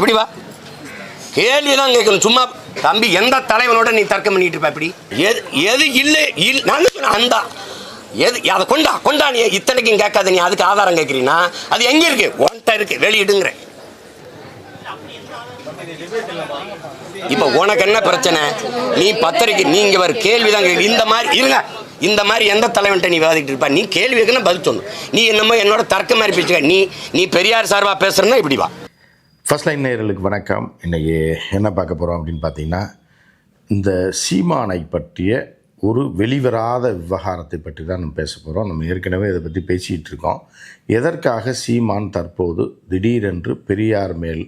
இப்படி வா. கேள்வி தான் கேட்கணும். சும்மா தம்பி எந்த தலைவனோட நீ தர்க்கம் பண்ணிட்டு இருப்ப இப்படி? எது எது இல்லை இல் நான் சொன்னேன் அந்த. எது அதை கொண்டா கொண்டா நீ இத்தனைக்கும் கேட்காத நீ அதுக்கு ஆதாரம் கேட்குறீன்னா அது எங்கே இருக்கு? உன்கிட்ட இருக்கு வெளியிடுங்கிற. இப்போ உனக்கு என்ன பிரச்சனை? நீ பத்திரிக்கை நீங்க ஒரு கேள்வி தான் இந்த மாதிரி இருங்க. இந்த மாதிரி எந்த தலைவன்ட்ட நீ விவாதிக்கிட்டு இருப்பா? நீ கேள்வி கேட்கணும் பதில் சொல்லணும் நீ என்னமோ என்னோட தர்க்க மாதிரி பேசுக்க நீ நீ பெரியார் சார்பாக பேசுறேன்னா இப்படி வா. ஃபர்ஸ்ட் லைன் நேயர்களுக்கு வணக்கம். இன்றைக்கி என்ன பார்க்க போகிறோம் அப்படின்னு பார்த்தீங்கன்னா இந்த சீமானை பற்றிய ஒரு வெளிவராத விவகாரத்தை பற்றி தான் நம்ம பேச போகிறோம் நம்ம ஏற்கனவே இதை பற்றி பேசிகிட்டு இருக்கோம். எதற்காக சீமான் தற்போது திடீரென்று பெரியார் மேல்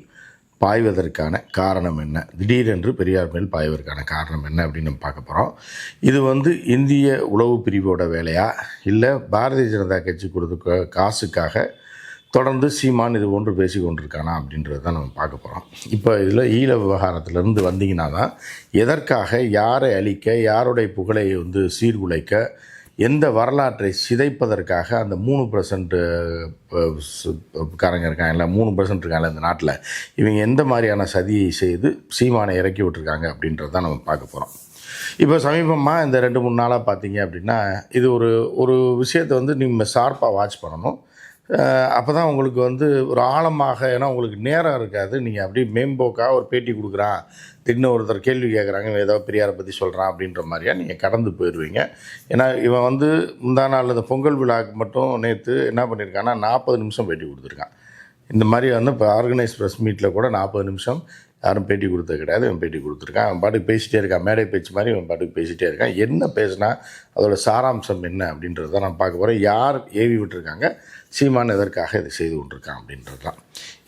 பாய்வதற்கான காரணம் என்ன? திடீரென்று பெரியார் மேல் பாய்வதற்கான காரணம் என்ன அப்படின்னு நம்ம பார்க்க போகிறோம் இது வந்து இந்திய உளவு பிரிவோட வேலையா? இல்லை பாரதிய ஜனதா கட்சி கொடுத்த காசுக்காக தொடர்ந்து சீமான் இது போன்று பேசி கொண்டிருக்கானா அப்படின்றது தான் நம்ம பார்க்க போகிறோம் இப்போ இதில் ஈழ விவகாரத்திலேருந்து வந்தீங்கன்னா தான் எதற்காக யாரை அழிக்க யாருடைய புகழை வந்து சீர்குலைக்க எந்த வரலாற்றை சிதைப்பதற்காக அந்த மூணு பர்சன்ட் காரங்க இருக்காங்கல்ல மூணு பர்சன்ட் இருக்காங்கல்ல இந்த நாட்டில் இவங்க எந்த மாதிரியான சதியை செய்து சீமானை இறக்கி விட்டுருக்காங்க அப்படின்றது தான் நம்ம பார்க்க போகிறோம் இப்போ சமீபமாக இந்த ரெண்டு மூணு நாளாக பார்த்தீங்க அப்படின்னா இது ஒரு ஒரு விஷயத்தை வந்து நீங்கள் ஷார்ப்பாக வாட்ச் பண்ணணும். அப்போ தான் உங்களுக்கு வந்து ஒரு ஆழமாக ஏன்னா உங்களுக்கு நேரம் இருக்காது. நீங்கள் அப்படியே மேம்போக்காக ஒரு பேட்டி கொடுக்குறான். திடீர்னு ஒருத்தர் கேள்வி கேட்குறாங்க ஏதோ பெரியாரை பற்றி சொல்கிறான் அப்படின்ற மாதிரியா நீங்கள் கடந்து போயிடுவீங்க ஏன்னா இவன் வந்து முந்தா நாள் இந்த பொங்கல் விழாவுக்கு மட்டும் நேற்று என்ன பண்ணியிருக்கான்னா நாற்பது நிமிஷம் பேட்டி கொடுத்துருக்கான். இந்த மாதிரி வந்து இப்போ ஆர்கனைஸ் ப்ரெஸ் மீட்டில் கூட நாற்பது நிமிஷம் யாரும் பேட்டி கொடுத்தது கிடையாது இவன் பேட்டி கொடுத்துருக்கான். அவன் பாட்டுக்கு பேசிகிட்டே இருக்கான். மேடை பேச்சு மாதிரி இவன் பாட்டுக்கு பேசிகிட்டே இருக்கான். என்ன பேசுனா அதோட சாராம்சம் என்ன அப்படின்றத நான் பார்க்க போகிறேன் யார் ஏவி விட்டுருக்காங்க? சீமான் எதற்காக இதை செய்து கொண்டிருக்கான் அப்படின்றது தான்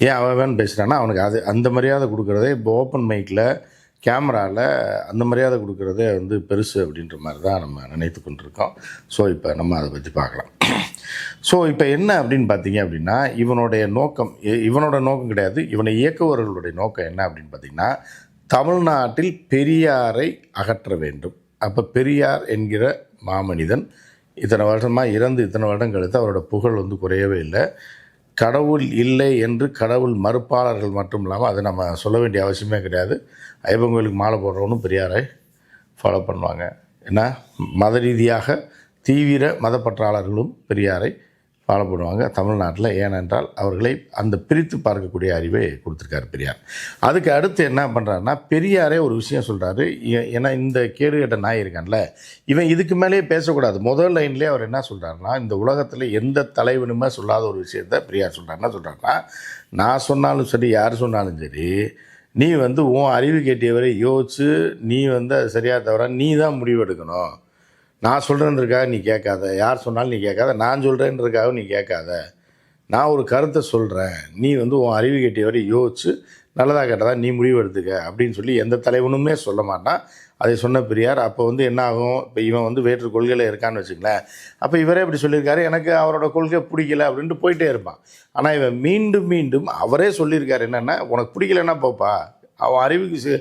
ஏன் அவன் பேசுகிறான்னா அவனுக்கு அது அந்த மரியாதை கொடுக்குறதே இப்போ ஓப்பன் மைக்கில் கேமராவில் அந்த மரியாதை கொடுக்குறதே வந்து பெருசு அப்படின்ற மாதிரி தான் நம்ம நினைத்து கொண்டிருக்கோம். ஸோ இப்போ நம்ம அதை பற்றி பார்க்கலாம். ஸோ இப்போ என்ன அப்படின்னு பார்த்தீங்க அப்படின்னா இவனுடைய நோக்கம் இவனோட நோக்கம் கிடையாது. இவனை இயக்குபவர்களுடைய நோக்கம் என்ன அப்படின்னு பார்த்தீங்கன்னா தமிழ்நாட்டில் பெரியாரை அகற்ற வேண்டும். அப்போ பெரியார் என்கிற மாமனிதன் இத்தனை வருஷமாக இறந்து இத்தனை வருடம் கழித்து அவரோட புகழ் வந்து குறையவே இல்லை. கடவுள் இல்லை என்று கடவுள் மறுப்பாளர்கள் மட்டும் இல்லாமல் அதை நம்ம சொல்ல வேண்டிய அவசியமே கிடையாது. ஐயப்பன் கோயிலுக்கு மாலை போடுறவனும் பெரியாரை ஃபாலோ பண்ணுவாங்க. ஏன்னா மத ரீதியாக தீவிர மதப்பற்றாளர்களும் பெரியாரை பாடப்படுவாங்க தமிழ்நாட்டில். ஏனென்றால் அவர்களை அந்த பிரித்து பார்க்கக்கூடிய அறிவை கொடுத்துருக்காரு பெரியார். அதுக்கு அடுத்து என்ன பண்ணுறாருன்னா பெரியாரே ஒரு விஷயம் சொல்கிறாரு ஏன்னா இந்த கேடு கேட்ட நாய் இருக்கான்ல இவன் இதுக்கு மேலேயே பேசக்கூடாது. முதல் லைன்லேயே அவர் என்ன சொல்கிறாருன்னா இந்த உலகத்தில் எந்த தலைவனுமே சொல்லாத ஒரு விஷயத்த பெரியார் சொல்கிறார் என்ன சொல்கிறாருன்னா நான் சொன்னாலும் சரி யார் சொன்னாலும் சரி நீ வந்து உன் அறிவு கேட்டியவரை யோசிச்சு நீ வந்து அது சரியாக தவிர நீ தான் முடிவெடுக்கணும். நான் சொல்கிறேன்றதுக்காக நீ கேட்காத. யார் சொன்னாலும் நீ கேட்காத. நான் சொல்கிறேன்றதுக்காக நீ கேட்காத. நான் ஒரு கருத்தை சொல்கிறேன் நீ வந்து உன் அறிவு கேட்டியவரை யோசிச்சு நல்லதாக கேட்டதா நீ முடிவு எடுத்துக்க அப்படின்னு சொல்லி எந்த தலைவனுமே சொல்ல மாட்டான். அதை சொன்ன பெரியார் அப்போ வந்து என்ன ஆகும்? இப்போ இவன் வந்து வேற்று கொள்கையில் இருக்கான்னு வச்சுங்களேன் அப்போ இவரே இப்படி சொல்லியிருக்காரு. எனக்கு அவரோட கொள்கை பிடிக்கல அப்படின்ட்டு போயிட்டே இருப்பான். ஆனால் இவன் மீண்டும் மீண்டும் அவரே சொல்லியிருக்காரு என்னென்னா உனக்கு பிடிக்கலன்னா போப்பா. அவன் அறிவுக்கு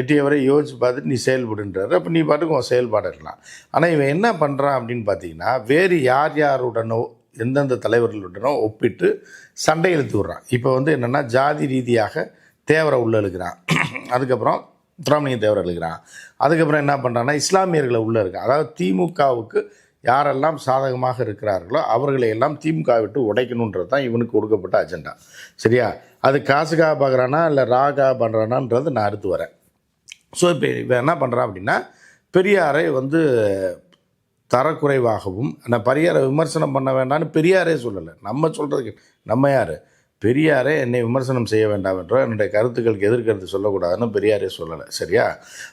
எட்டியவரை யோசிச்சு பார்த்துட்டு நீ செயல்படுன்றாரு. அப்போ நீ பாட்டுக்கு உன் செயல்பாடு இருக்கலாம் ஆனால் இவன் என்ன பண்ணுறான் அப்படின்னு பார்த்தீங்கன்னா வேறு யார் யாருடனோ எந்தெந்த தலைவர்களுடனோ ஒப்பிட்டு சண்டை இழுத்து விட்றான். இப்போ வந்து என்னென்னா ஜாதி ரீதியாக தேவரை உள்ள இழுக்கிறான். அதுக்கப்புறம் துராமணிய தேவரை இழுக்கிறான். அதுக்கப்புறம் என்ன பண்ணுறான்னா இஸ்லாமியர்களை உள்ளே இருக்கான் அதாவது திமுகவுக்கு யாரெல்லாம் சாதகமாக இருக்கிறார்களோ அவர்களை எல்லாம் திமுக விட்டு உடைக்கணுன்றது தான் இவனுக்கு கொடுக்கப்பட்ட அஜெண்டா சரியா? அது காசுக்காக பார்க்குறானா இல்லை ராகா பண்ணுறானான்றது நான் அடுத்து வரேன். ஸோ இப்போ இவன் என்ன பண்ணுறான் அப்படின்னா பெரியாரை வந்து தரக்குறைவாகவும் நான் பெரியாரை விமர்சனம் பண்ண வேண்டாம்னு பெரியாரே சொல்லலை. நம்ம சொல்கிறதுக்கு நம்ம யார்? பெரியாரே என்னை விமர்சனம் செய்ய வேண்டாம் என்றோ என்னுடைய கருத்துக்களுக்கு எதிர்கருத்து சொல்லக்கூடாதுன்னு பெரியாரே சொல்லலை சரியா?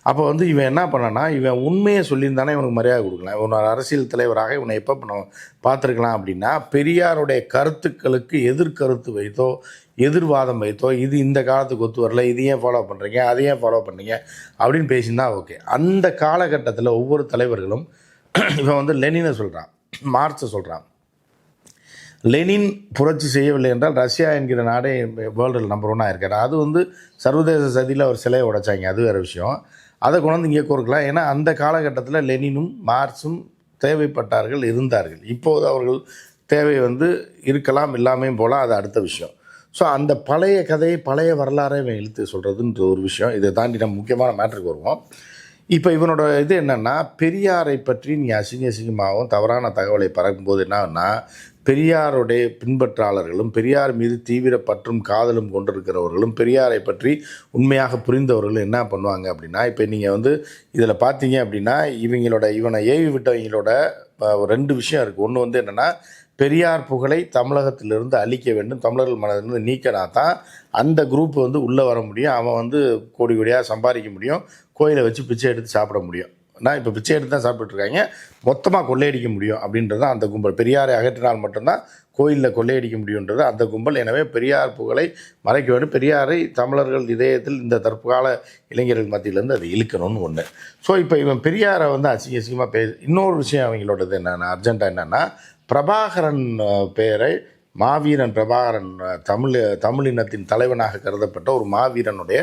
அப்போ வந்து இவன் என்ன பண்ணனா இவன் உண்மையை சொல்லியிருந்தானே இவனுக்கு மரியாதை கொடுக்கலாம். இவன் அரசியல் தலைவராக இவனை எப்போ பண்ண பார்த்துருக்கலாம் அப்படின்னா பெரியாருடைய கருத்துக்களுக்கு எதிர்கருத்து வைத்தோ எதிர்வாதம் வைத்தோ இது இந்த காலத்துக்கு ஒத்து வரல இது ஏன் ஃபாலோ பண்ணுறீங்க அதை ஏன் ஃபாலோ பண்ணுறீங்க அப்படின்னு பேசியிருந்தா ஓகே அந்த காலகட்டத்தில் ஒவ்வொரு தலைவர்களும் இவன் வந்து லெனினை சொல்கிறான் மார்க்ஸை சொல்கிறான் லெனின் புரட்சி செய்யவில்லை என்றால் ரஷ்யா என்கிற நாடே வேர்ல்டில் நம்பர் ஒன்னாக இருக்கார். அது வந்து சர்வதேச சதியில் ஒரு சிலையை உடைச்சாங்க. அது வேறு விஷயம். அதை கொண்டு வந்து இங்கே கொடுக்கலாம் ஏன்னா அந்த காலகட்டத்தில் லெனினும் மார்க்ஸும் தேவைப்பட்டார்கள் இருந்தார்கள். இப்போது அவர்கள் தேவை வந்து இருக்கலாம் இல்லாமையும் போகலாம். அது அடுத்த விஷயம். ஸோ அந்த பழைய கதையை பழைய வரலாறை இவன் இழுத்து சொல்கிறதுன்ற ஒரு விஷயம். இதை தாண்டி நம்ம முக்கியமான மேட்ருக்கு வருவோம். இப்போ இவனோட இது என்னென்னா பெரியாரை பற்றி நீ அசிங்க அசிங்கமாகவும் தவறான தகவலை பறக்கும்போது என்னன்னா பெரியாருடைய பின்பற்றாளர்களும் பெரியார் மீது தீவிர பற்றும் காதலும் கொண்டிருக்கிறவர்களும் பெரியாரை பற்றி உண்மையாக புரிந்தவர்களும் என்ன பண்ணுவாங்க அப்படின்னா இப்போ நீங்கள் வந்து இதில் பார்த்தீங்க அப்படின்னா இவங்களோட இவனை ஏவி விட்டவங்களோட ரெண்டு விஷயம் இருக்குது ஒன்று வந்து என்னென்னா பெரியார் புகழை தமிழகத்திலிருந்து அழிக்க வேண்டும். தமிழர்கள் மனதிலிருந்து நீக்கினா தான் அந்த குரூப் வந்து உள்ளே வர முடியும். அவன் வந்து கோடி கோடியாக சம்பாதிக்க முடியும். கோயிலை வச்சு பிச்சை எடுத்து சாப்பிட முடியும். நான் இப்போ பிச்சை எடுத்து தான் சாப்பிட்டுருக்காங்க. மொத்தமாக கொள்ளையடிக்க முடியும் அப்படின்றது தான் அந்த கும்பல். பெரியாரை அகற்றினால் மட்டும்தான் கோயிலில் கொள்ளையடிக்க முடியுன்றது அந்த கும்பல். எனவே பெரியார் புகழை மறைக்க வேண்டும். பெரியாரை தமிழர்கள் இதயத்தில் இந்த தற்கால இளைஞர்கள் மத்தியிலேருந்து அதை இழுக்கணும்னு ஒன்று ஸோ இப்போ இவன் பெரியாரை வந்து அசிங்க அசிங்கமாக பே இன்னொரு விஷயம் அவங்களோடது என்னென்னா அர்ஜென்ட்டாக என்னென்னா பிரபாகரன் பெயரை மாவீரன் பிரபாகரன் தமிழ் தமிழினத்தின் தலைவனாக கருதப்பட்ட ஒரு மாவீரனுடைய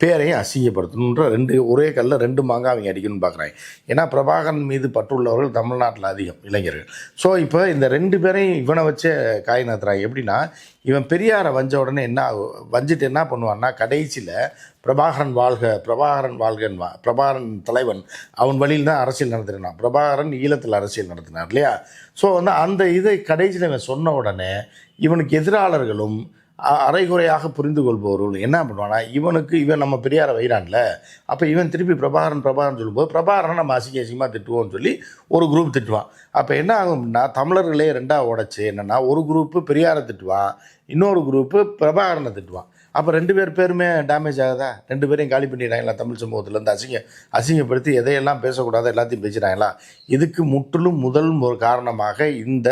பேரையும் அசிங்கப்படுத்தணுன்ற ரெண்டு ஒரே கல்லில் ரெண்டு மாங்காய் அவங்க அடிக்கணும்னு பார்க்குறாங்க ஏன்னா பிரபாகரன் மீது பற்றுள்ளவர்கள் தமிழ்நாட்டில் அதிகம் இளைஞர்கள். ஸோ இப்போ இந்த ரெண்டு பேரையும் இவனை வச்சு காய் நத்துறாங்க எப்படின்னா இவன் பெரியாரை வஞ்ச உடனே என்ன ஆகும் வஞ்சிட்டு என்ன பண்ணுவான்னா கடைசியில் பிரபாகரன் வாழ்க பிரபாகரன் வாழ்கன்வா பிரபாகரன் தலைவன் அவன் வழியில் தான் அரசியல் நடத்தினான் பிரபாகரன் ஈழத்தில் அரசியல் நடத்தினார் இல்லையா? ஸோ வந்து அந்த இதை கடைசியில் இவன் சொன்ன உடனே இவனுக்கு எதிராளர்களும் அரைகுறையாக புரிந்து கொள்பவர்கள் என்ன பண்ணுவானா இவனுக்கு இவன் நம்ம பெரியாரை வைரான்ல அப்போ இவன் திருப்பி பிரபாகரன் பிரபாகரன் சொல்லும்போது பிரபாகரனை நம்ம அசிங்க அசிங்கமாக திட்டுவோம்னு சொல்லி ஒரு குரூப் திட்டுவான். அப்போ என்ன ஆகும்னா தமிழர்களே ரெண்டாக உடச்சி என்னென்னா ஒரு குரூப்பு பெரியாரை திட்டுவான் இன்னொரு குரூப்பு பிரபாகரனை திட்டுவான். அப்போ ரெண்டு பேர் பேருமே டேமேஜ் ஆகுதா? ரெண்டு பேரையும் காலி பண்ணிடுறாங்களா தமிழ் சமூகத்துலேருந்து அசிங்க அசிங்கப்படுத்தி எதையெல்லாம் பேசக்கூடாது எல்லாத்தையும் பேசுகிறாங்களா இதுக்கு முற்றிலும் முதல் ஒரு காரணமாக இந்த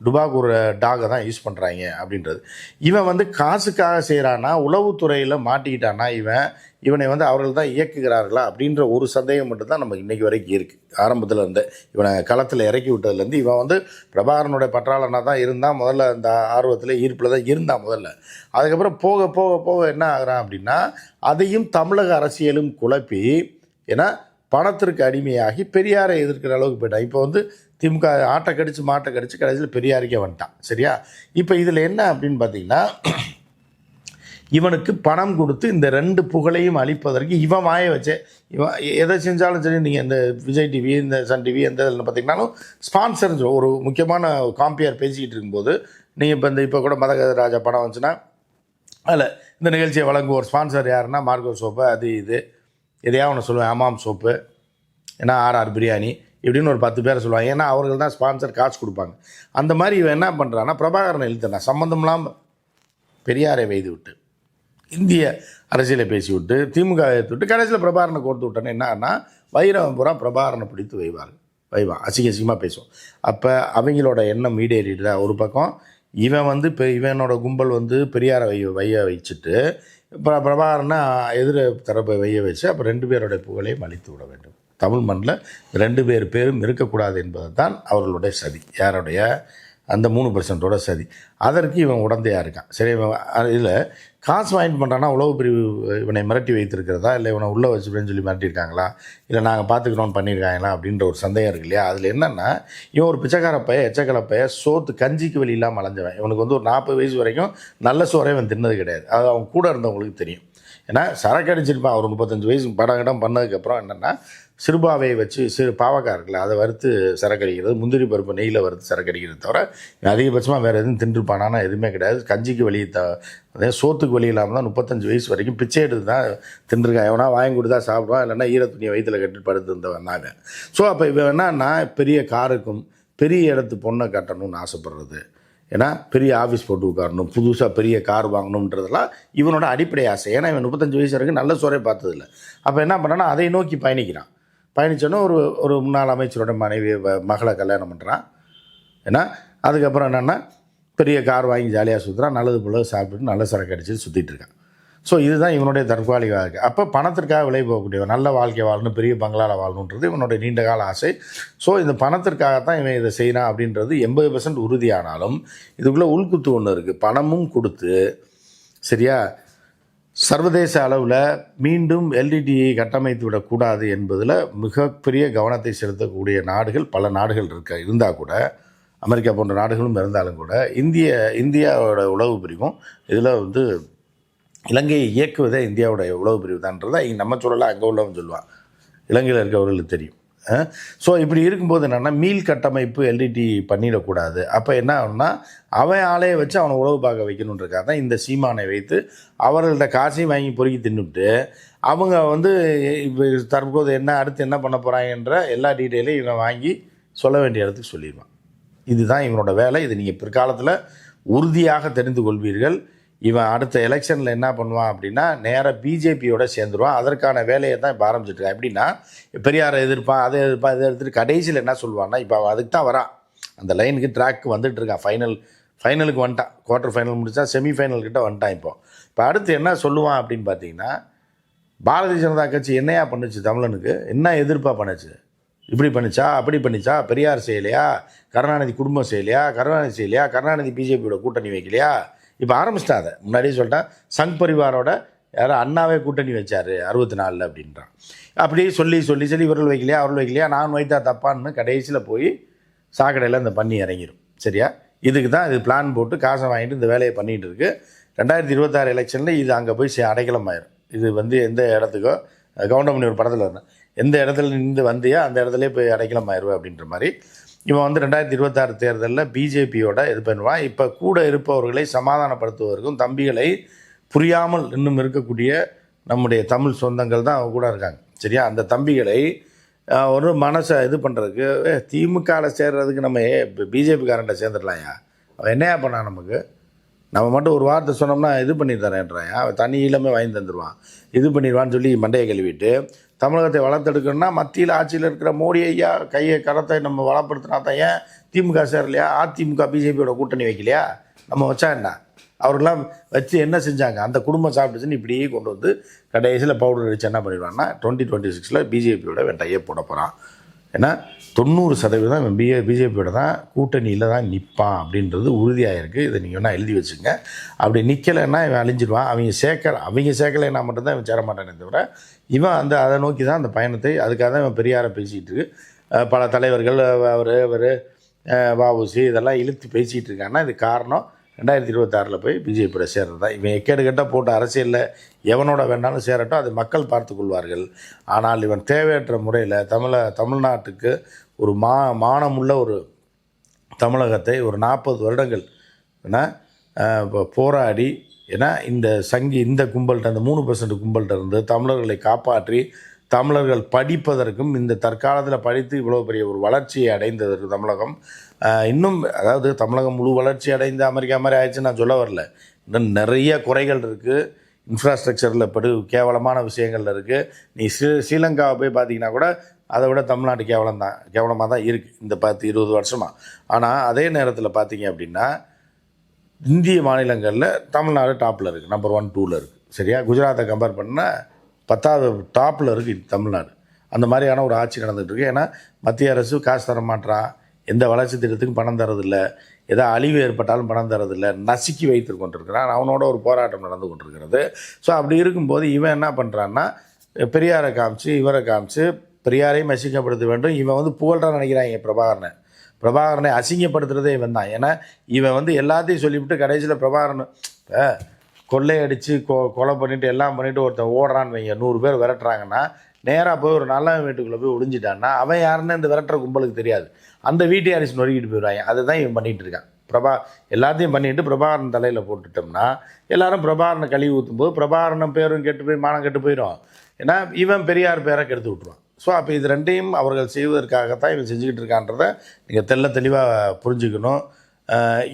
டுபாகூர் டாகை தான் யூஸ் பண்ணுறாங்க அப்படின்றது. இவன் வந்து காசுக்காக செய்கிறானா உளவுத்துறையில் மாட்டிக்கிட்டானா இவன் இவனை வந்து அவர்கள் தான் இயக்குகிறார்களா அப்படின்ற ஒரு சந்தேகம் மட்டும்தான் நமக்கு இன்றைக்கி வரைக்கும் இருக்குது ஆரம்பத்தில் இருந்து இவனை களத்தில் இறக்கி விட்டதுலேருந்து இவன் வந்து பிரபாகரனுடைய பற்றாளனாக தான் இருந்தான் முதல்ல அந்த ஆர்வத்தில் ஈர்ப்பில் தான் இருந்தான் முதல்ல. அதுக்கப்புறம் போக போக போக என்ன ஆகுறான் அப்படின்னா அதையும் தமிழக அரசியலும் குழப்பி ஏன்னா பணத்திற்கு அடிமையாகி பெரியாரை எதிர்க்கிற அளவுக்கு போயிட்டான். இப்போ வந்து திமுக ஆட்டை கடிச்சு மாட்டை கடிச்சு கடைசியில் பெரியாருக்கே வந்துட்டான். சரியா? இப்போ இதில் என்ன அப்படின்னு பார்த்தீங்கன்னா இவனுக்கு பணம் கொடுத்து இந்த ரெண்டு புகழையும் அழிப்பதற்கு இவன் வாய வச்சே இவன் எதை செஞ்சாலும் சரி நீங்கள் இந்த விஜய் டிவி இந்த சன் டிவி எந்த இதில் பார்த்தீங்கன்னாலும் ஸ்பான்சர் ஒரு முக்கியமான காம்பியர் பேசிக்கிட்டு இருக்கும்போது நீங்கள் இப்போ இந்த இப்போ கூட மதகத ராஜா படம் வந்துச்சுன்னா அதில் இந்த நிகழ்ச்சியை வழங்குவோர் ஸ்பான்சர் யாருன்னா மார்கோ சோப்பு அது இது எதையா ஒன்று சொல்லுவேன் அமாம் சோப்பு ஏன்னா ஆர்ஆர் பிரியாணி இப்படின்னு ஒரு பத்து பேரை சொல்லுவாங்க. ஏன்னா அவர்கள் தான் ஸ்பான்சர் காசு கொடுப்பாங்க. அந்த மாதிரி இவன் என்ன பண்ணுறான்னா பிரபாகரன் இழுத்துறான் சம்மந்தம் இல்லாமல் பெரியாரை வைத்து விட்டு இந்திய அரசியலை பேசி விட்டு திமுக எடுத்து விட்டு கடைசியில் பிரபாகரனை கோர்த்து விட்டோன்னு என்னன்னா வைரவன் பூரா பிரபாகரனை பிடித்து வைவார். வைவான். அசிங்க அசிங்கமாக பேசுவோம் அப்போ அவங்களோட எண்ணம் ஈடேறிடுதா ஒரு பக்கம் இவன் வந்து இப்போ இவனோட கும்பல் வந்து பெரியாரை வை வைய வச்சுட்டு பிர பிரபாகரனை எதிர தரப்பை வைய வச்சு அப்போ ரெண்டு பேரோட புகழையும் அழித்து விட வேண்டும். தமிழ் மண்ணில் ரெண்டு பேர் பேரும் இருக்கக்கூடாது என்பது தான் அவர்களுடைய சதி. யாருடைய? அந்த மூணு பர்சன்ட்டோட சதி. அதற்கு இவன் உடந்தையாக இருக்கான். சரி இவன் இதில் காசு வாங்கிட்டு பண்ணுறான்னா உளவு பிரிவு இவனை மிரட்டி வைத்திருக்கிறதா? இல்லை இவனை உள்ளே வச்சுப்பேன்னு சொல்லி மிரட்டியிருக்காங்களா? இல்லை நாங்கள் பார்த்துக்கிறோன்னு பண்ணியிருக்காங்களா? அப்படின்ற ஒரு சந்தேகம் இருக்கு இல்லையா? அதில் என்னென்னா இவன் ஒரு பிச்சைக்கார பைய எச்சக்கலை பைய சோத்து கஞ்சிக்கு வழி இல்லாமல் அலைஞ்சவன். இவனுக்கு வந்து ஒரு நாற்பது வயசு வரைக்கும் நல்ல சோறே இவன் தின்னது கிடையாது. அது அவன் கூட இருந்தவங்களுக்கு தெரியும். ஏன்னா சரக்கு அடிச்சிருப்பான். ஒரு முப்பத்தஞ்சு வயசு படம் கிடம் பண்ணதுக்கப்புறம் என்னென்னா சிறுபாவையை வச்சு சிறு பாவக்காய் இருக்குல்ல அதை வறுத்து சரக்கடிக்கிறது முந்திரி பருப்பு நெய்யில் வறுத்து சரக்கடிக்கிறது தவிர அதிகபட்சமாக வேறு எதுவும் தின்றுப்பானானா எதுவுமே கிடையாது. கஞ்சிக்கு வெளியே த அதே சோத்துக்கு வழி இல்லாமல் தான் முப்பத்தஞ்சு வயசு வரைக்கும் பிச்சை எடுத்து தான் தின்றுருக்கான் எவனா வாங்கி கொடுத்தா சாப்பிடுவான் இல்லைன்னா ஈர துணியை வயிற்றில் கட்டி படுத்து இருந்தவன் ஸோ அப்போ இவன் என்னன்னா பெரிய காருக்கும் பெரிய இடத்து பொண்ணை கட்டணும்னு ஆசைப்படுறது. ஏன்னா பெரிய ஆஃபீஸ் போட்டு உட்காரணும் புதுசாக பெரிய கார் வாங்கணுன்றதெல்லாம் இவனோட அடிப்படை ஆசை. ஏன்னா இவன் முப்பத்தஞ்சு வயசு வரைக்கும் நல்ல சோறே பார்த்ததில்ல. அப்போ என்ன பண்ணான்னா அதை நோக்கி பயணிக்கிறான். பயணிச்சோன்னே ஒரு ஒரு முன்னாள் அமைச்சரோட மனைவி மகளை கல்யாணம் பண்ணுறான் ஏன்னா அதுக்கப்புறம் என்னென்னா பெரிய கார் வாங்கி ஜாலியாக சுற்றுறான் நல்லது போல சாப்பிட்டுட்டு நல்ல சரக்கு அடிச்சு சுற்றிட்டு இருக்கான். ஸோ இதுதான் இவனுடைய தற்காலிக வாழ்க்கை. அப்போ பணத்திற்காக விலை போகக்கூடியவன் நல்ல வாழ்க்கை வாழணும் பெரிய பங்களாவில் வாழணுன்றது இவனுடைய நீண்ட கால ஆசை. ஸோ இந்த பணத்திற்காகத்தான் இவன் இதை செய்யறான் அப்படின்றது எண்பது பர்சன்ட் உறுதியானாலும் இதுக்குள்ளே உள்குத்து ஒன்று இருக்குது பணமும் கொடுத்து சரியா சர்வதேச அளவில் மீண்டும் எல்டிடியை கட்டமைத்து விடக்கூடாது என்பதில் மிகப்பெரிய கவனத்தை செலுத்தக்கூடிய நாடுகள் பல நாடுகள் இருக்க இருந்தால் கூட அமெரிக்கா போன்ற நாடுகளும் இருந்தாலும் கூட இந்திய இந்தியாவோட உளவு பிரிவும் இதில் வந்து இலங்கையை இயக்குவதே இந்தியாவோட உளவு பிரிவு தான்றதை இங்கே நம்ம சொல்லலாம் அங்கே உள்ளவன் சொல்லுவான் இலங்கையில் இருக்கவர்களுக்கு தெரியும். ஸோ இப்படி இருக்கும்போது என்னென்னா மீள் கட்டமைப்பு எல்டிடி பண்ணிடக்கூடாது. அப்போ என்ன ஆகும்னா அவன் ஆளைய வச்சு அவனை உழவு பார்க்க வைக்கணுன்றக்காக தான் இந்த சீமானை வைத்து அவர்கள்ட்ட காசையும் வாங்கி பொறுக்கி தின்னுட்டு அவங்க வந்து இப்போ தற்போது என்ன அடுத்து என்ன பண்ண போகிறாங்கன்ற எல்லா டீட்டெயிலையும் இவன் வாங்கி சொல்ல வேண்டிய இடத்துக்கு சொல்லிடுவான். இதுதான் இவனோட வேலை. இது நீங்கள் பிற்காலத்தில் உறுதியாக தெரிந்து கொள்வீர்கள். இவன் அடுத்த எலெக்ஷனில் என்ன பண்ணுவான் அப்படின்னா நேராக பிஜேபியோட சேர்ந்துருவான். அதற்கான வேலையை தான் இப்போ ஆரம்பிச்சிட்ருக்கான் எப்படின்னா பெரியாரை எதிர்ப்பான் அதை எதிர்ப்பான் இதை எடுத்துட்டு கடைசியில் என்ன சொல்லுவான்னா இப்போ அதுக்கு தான் வரான். அந்த லைனுக்கு ட்ராக் வந்துட்டு இருக்கான். ஃபைனல் ஃபைனலுக்கு வந்துட்டான். குவார்ட்டர் ஃபைனல் முடிச்சா செமி கிட்ட வந்துட்டான் இப்போ. இப்போ அடுத்து என்ன சொல்லுவான் அப்படின்னு பார்த்தீங்கன்னா பாரதிய ஜனதா கட்சி என்னையா பண்ணுச்சு தமிழனுக்கு? என்ன எதிர்ப்பாக பண்ணுச்சு? இப்படி பண்ணுச்சா? அப்படி பண்ணிச்சா? பெரியார் செய்யலையா? கருணாநிதி குடும்பம் செய்யலையா? கருணாநிதி செய்யலையா? கருணாநிதி பிஜேபியோட கூட்டணி வைக்கலையா? இப்போ ஆரம்பிச்சிட்டா அதை முன்னாடியே சொல்லிட்டான் சங் பரிவாரோட யாரோ அண்ணாவே கூட்டணி வச்சார் அறுபத்தி நாலில் அப்படின்றான். அப்படியே சொல்லி சொல்லி சொல்லி இவர்கள் வைக்கலையா அவர்கள் வைக்கலையா நான் வைத்தா தப்பான்னு கடைசியில் போய் சாக்கடையில் இந்த பண்ணி இறங்கிடும் சரியா? இதுக்கு தான் இது பிளான் போட்டு காசை வாங்கிட்டு இந்த வேலையை பண்ணிகிட்டு இருக்கு. ரெண்டாயிரத்தி இருபத்தாறு எலெக்ஷனில் இது அங்கே போய் சே- அடைக்கலமாயிரும் இது வந்து எந்த இடத்துக்கோ கவுண்டமணி ஒரு படத்தில் இருந்தேன். எந்த இடத்துல நின்று வந்தியோ அந்த இடத்துல போய் அடைக்கலமாயிருவேன் அப்படின்ற மாதிரி. இவன் வந்து ரெண்டாயிரத்தி இருபத்தாறு தேர்தலில் பிஜேபியோட இது பண்ணுவான் இப்போ கூட இருப்பவர்களை சமாதானப்படுத்துவதற்கும் தம்பிகளை புரியாமல் இன்னும் இருக்கக்கூடிய நம்முடைய தமிழ் சொந்தங்கள் தான் அவங்க கூட இருக்காங்க. சரியா? அந்த தம்பிகளை ஒரு மனசை இது பண்ணுறதுக்கு திமுகவில் சேர்றதுக்கு நம்ம ஏ பிஜேபிக்காரன்ட்ட சேர்ந்துடலாம்யா அவன் என்னையா பண்ணான் நமக்கு? நம்ம மட்டும் ஒரு வார்த்தை சொன்னோம்னா இது பண்ணி தரேன்றான் அவன் தனி இளமே வாங்கி தந்துடுவான் இது பண்ணிடுவான்னு சொல்லி மண்டையை கழுவிட்டு தமிழகத்தை வளர்த்தெடுக்கணும்னா மத்தியில் ஆட்சியில் இருக்கிற மோடி ஐயா கையை கரத்தை நம்ம வளப்படுத்தினா தான் ஏன் திமுக சேரலையா? அதிமுக பிஜேபியோட கூட்டணி வைக்கலையா? நம்ம வச்சா என்ன? அவர்கள்லாம் வச்சு என்ன செஞ்சாங்க? அந்த குடும்பம் சாப்பிட்டுச்சுன்னு இப்படியே கொண்டு வந்து கடைசியில் பவுடர் அடிச்சு என்ன பண்ணிடுவாங்கன்னா டுவெண்ட்டி டுவெண்ட்டி சிக்ஸில் பிஜேபியோட வெண்டையே போட போகிறான் ஏன்னா தொண்ணூறு சதவீதம் இவன் பிஏ பிஜேபியோட தான் கூட்டணியில் தான் நிற்பான் அப்படின்றது உறுதியாக இருக்குது இதை நீங்கள் வேணால் எழுதி வச்சுங்க. அப்படி நிற்கலைன்னா இவன் அழிஞ்சிடுவான். அவங்க சேர்க்க அவங்க சேர்க்கலைன்னா மட்டும்தான் இவன் சேர மாட்டானே தவிர இவன் அந்த அதை நோக்கி தான் அந்த பயணத்தை அதுக்காக தான் இவன் பெரியாரை பேசிகிட்டு இருக்கு. பல தலைவர்கள் அவர் அவர் வஉசி இதெல்லாம் இழுத்து பேசிகிட்டு இருக்காங்கன்னா இது காரணம் ரெண்டாயிரத்தி இருபத்தாறில் போய் பிஜேபியோட சேர்றது? தான் இவன் எக்கேடு கெட்டால் போட்ட அரசியலில் எவனோட வேணாலும் சேரட்டும் அது மக்கள் பார்த்து கொள்வார்கள். ஆனால் இவன் தேவையற்ற முறையில் தமிழ தமிழ்நாட்டுக்கு ஒரு மா மானமுள்ள ஒரு தமிழகத்தை ஒரு நாற்பது வருடங்கள் என்ன போராடி ஏன்னா இந்த சங்கி இந்த கும்பல்கிட்ட அந்த மூணு பர்சன்ட் கும்பல்கிட்ட இருந்து தமிழர்களை காப்பாற்றி தமிழர்கள் படிப்பதற்கும் இந்த தற்காலத்தில் படித்து இவ்வளோ பெரிய ஒரு வளர்ச்சியை அடைந்ததற்கு தமிழகம் இன்னும் அதாவது தமிழகம் முழு வளர்ச்சி அடைந்து அமெரிக்கா மாதிரி ஆயிடுச்சு நான் சொல்ல வரல. இன்னும் நிறைய குறைகள் இருக்குது இன்ஃப்ராஸ்ட்ரக்சரில் படு கேவலமான விஷயங்கள் இருக்குது நீ ஸ்ரீ ஸ்ரீலங்காவை போய் பார்த்தீங்கன்னா கூட அதை விட தமிழ்நாடு கேவலம் தான் கேவலமாக தான் இருக்குது இந்த பத்து இருபது வருஷமாக ஆனால் அதே நேரத்தில் பார்த்தீங்க அப்படின்னா இந்திய மாநிலங்களில் தமிழ்நாடு டாப்பில் இருக்குது நம்பர் ஒன் டூவில் இருக்குது சரியா? குஜராத்தை கம்பேர் பண்ணால் பத்தாவது டாப்பில் இருக்குது தமிழ்நாடு. அந்த மாதிரியான ஒரு ஆட்சி நடந்துகிட்ருக்கு ஏன்னா மத்திய அரசு காசு தர மாட்டான் எந்த வளர்ச்சி திட்டத்துக்கும் பணம் தரதில்லை. ஏதோ அழிவு ஏற்பட்டாலும் பணம் தரதில்லை. நசுக்கி வைத்து கொண்டிருக்கிறான். அவனோட ஒரு போராட்டம் நடந்து கொண்டிருக்கிறது. ஸோ அப்படி இருக்கும்போது இவன் என்ன பண்ணுறான்னா பெரியாரை காமிச்சு இவரை காமிச்சு பெரியாரையும் அசிங்கப்படுத்த வேண்டும். இவன் வந்து புகழ்றான்னு நினைக்கிறாங்க பிரபாகரனை. பிரபாகரனை அசிங்கப்படுத்துறதே இவன் தான். ஏன்னா இவன் வந்து எல்லாத்தையும் சொல்லிவிட்டு கடைசியில் பிரபாகரன் இப்போ கொள்ளையடிச்சு கொ கொலை பண்ணிவிட்டு எல்லாம் பண்ணிட்டு ஒருத்தன் ஓடுறான்னு வைங்க. நூறு பேர் விரட்டுறாங்கன்னா நேராக போய் ஒரு நல்ல வீட்டுக்குள்ளே போய் ஒளிஞ்சிட்டான்னா அவன் யாருன்னு இந்த விரட்டுற கும்பலுக்கு தெரியாது. அந்த வீட்டு அரிசி நொறுக்கிட்டு போயிடுவாங்க. அதுதான் இவன் பண்ணிகிட்டு இருக்கான். பிரபா எல்லாத்தையும் பண்ணிட்டு பிரபாகரன் தலையில் போட்டுட்டோம்னா எல்லாரும் பிரபாகரனை கழுவி ஊற்றும் போது பிரபாகரன் பேரும் கெட்டு போய் மானம் கெட்டு போயிடும். ஏன்னா இவன் பெரியார் பேரை கெடுத்து விட்ருவான் ஸோ அப்போ இது ரெண்டையும் அவர்கள் செய்வதற்காகத்தான் இவன் செஞ்சுக்கிட்டு இருக்கான்றதை நீங்கள் தெள்ள தெளிவாக புரிஞ்சுக்கணும்.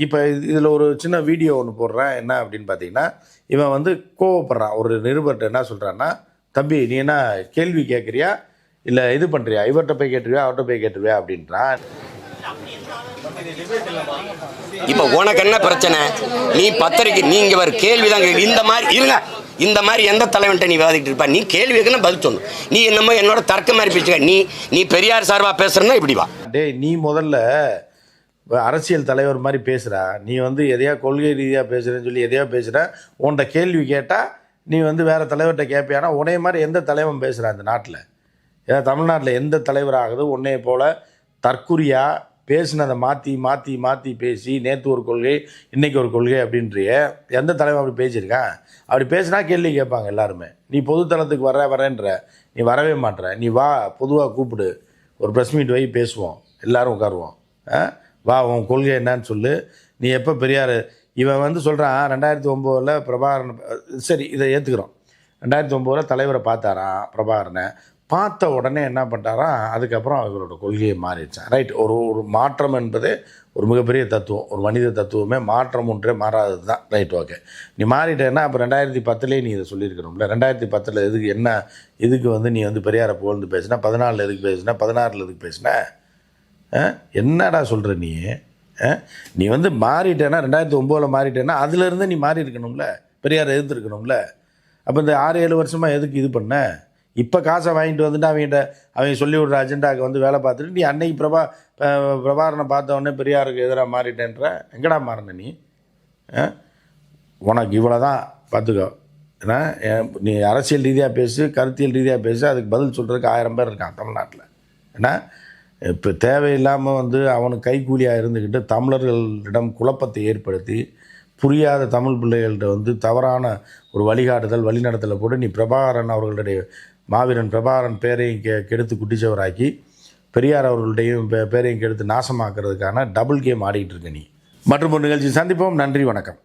இப்போ இதில் ஒரு சின்ன வீடியோ ஒன்று போடுறேன். என்ன அப்படின்னு பார்த்தீங்கன்னா இவன் வந்து கோவப்படுறான். ஒரு நிருபர்கிட்ட என்ன சொல்கிறான்னா தம்பி நீ என்ன கேள்வி கேட்குறியா இல்லை இது பண்ணுறியா இவர்கிட்ட போய் கேட்டுருவியா? அவர்கிட்ட போய் கேட்டுருவியா? அப்படின்றான் இப்போ உனக்கு என்ன பிரச்சனை? நீ பத்திரிக்கை நீங்க ஒரு கேள்வி தான் இந்த மாதிரி இருங்க. இந்த மாதிரி எந்த தலைவன்ட்ட நீ விவாதிட்டு இருப்ப? நீ கேள்வி கேட்கணும் பதில் சொல்லணும். நீ என்னமோ என்னோட தர்க்க மாதிரி பேசுக நீ நீ பெரியார் சார்பா பேசுறன்னா இப்படி வா. டேய் நீ முதல்ல அரசியல் தலைவர் மாதிரி பேசுகிறா நீ வந்து எதையா கொள்கை ரீதியாக பேசுகிறேன்னு சொல்லி எதையா பேசுகிற உன்கிட்ட கேள்வி கேட்டால் நீ வந்து வேறு தலைவர்கிட்ட கேட்பியானா உன்னைய மாதிரி எந்த தலைவன் பேசுகிறா இந்த நாட்டில்? ஏன்னா தமிழ்நாட்டில் எந்த தலைவராகுது? உன்னைய போல் தற்குறியாக பேசினதை மாற்றி மாற்றி மாற்றி பேசி நேற்று ஒரு கொள்கை இன்றைக்கி ஒரு கொள்கை அப்படின்றிய எந்த தலைவன் அப்படி பேசியிருக்கான் அப்படி பேசினா கேள்வி கேட்பாங்க எல்லாருமே. நீ பொதுத்தளத்துக்கு வர வரேன்ற நீ வரவே மாட்ற. நீ வா பொதுவாக கூப்பிடு. ஒரு ப்ரெஸ் மீட் வை பேசுவோம். எல்லோரும் உட்காருவோம். ஆ? வா உன் கொள்கை என்னன்னு சொல்லு. நீ எப்போ பெரியார்? இவன் வந்து சொல்கிறான் ரெண்டாயிரத்தி ஒம்போதில் பிரபாகரன் சரி இதை ஏற்றுக்கிறோம் ரெண்டாயிரத்தி ஒம்போதில் தலைவரை பார்த்தாராம் பிரபாகரனை. பார்த்த உடனே என்ன பண்ணிட்டாரா அதுக்கப்புறம் அவர்களோட கொள்கையை மாறிடுச்சான் ரைட் ஒரு ஒரு மாற்றம் என்பது ஒரு மிகப்பெரிய தத்துவம். ஒரு மனித தத்துவமே மாற்றம் ஒன்றே மாறாதது தான் ரைட் ஓகே நீ மாறிட்டேன்னா அப்போ ரெண்டாயிரத்தி பத்துலேயே நீ இதை சொல்லியிருக்கணும்ல. ரெண்டாயிரத்தி பத்தில் எதுக்கு என்ன இதுக்கு வந்து நீ வந்து பெரியாரை புகழ்ந்து பேசினா? பதினாலில் எதுக்கு பேசினா? பதினாறில் எதுக்கு பேசின? ஆ? என்னடா சொல்கிற நீ? ஆ? நீ வந்து மாறிட்டேன்னா ரெண்டாயிரத்தி ஒம்போதில் மாறிட்டேன்னா அதுலேருந்து நீ மாறி இருக்கணும்ல பெரியாரை எதிர்த்துருக்கணும்ல. அப்போ இந்த ஆறு ஏழு வருஷமாக எதுக்கு இது பண்ண? இப்போ காசை வாங்கிட்டு வந்துட்டு அவங்ககிட்ட அவங்க சொல்லி விடுற அஜெண்டாவுக்கு வந்து வேலை பார்த்துட்டு நீ அன்னைக்கு பிரபா ப- பிரபாகரனை பார்த்த உடனே பெரியாருக்கு எதிராக மாறிட்டேன்ற எங்கடா மாறின நீ? உனக்கு இவ்வளோ தான் பார்த்துக்கோ. ஏன்னா நீ அரசியல் ரீதியாக பேசு கருத்தியல் ரீதியாக பேசு அதுக்கு பதில் சொல்கிறதுக்கு ஆயிரம் பேர் இருக்கான் தமிழ்நாட்டில். ஏன்னா இப்போ தேவையில்லாமல் வந்து அவனுக்கு கைக்கூலியாக இருந்துக்கிட்டு தமிழர்களிடம் குழப்பத்தை ஏற்படுத்தி புரியாத தமிழ் பிள்ளைகள்கிட்ட வந்து தவறான ஒரு வழிகாட்டுதல் வழிநடத்தலை போட்டு நீ பிரபாகரன் அவர்களுடைய மாவீரன் பிரபாகரன் பேரையும் கெ கெடுத்து குட்டிச்சவராக்கி பெரியார் அவர்களுடையும் பே- பேரையும் கெடுத்து நாசமாக்குறதுக்கான டபுள் கேம் ஆடிக்கிட்டு இருக்க நீ. மற்றும் ஒரு நிகழ்ச்சி சந்திப்போம். நன்றி வணக்கம்.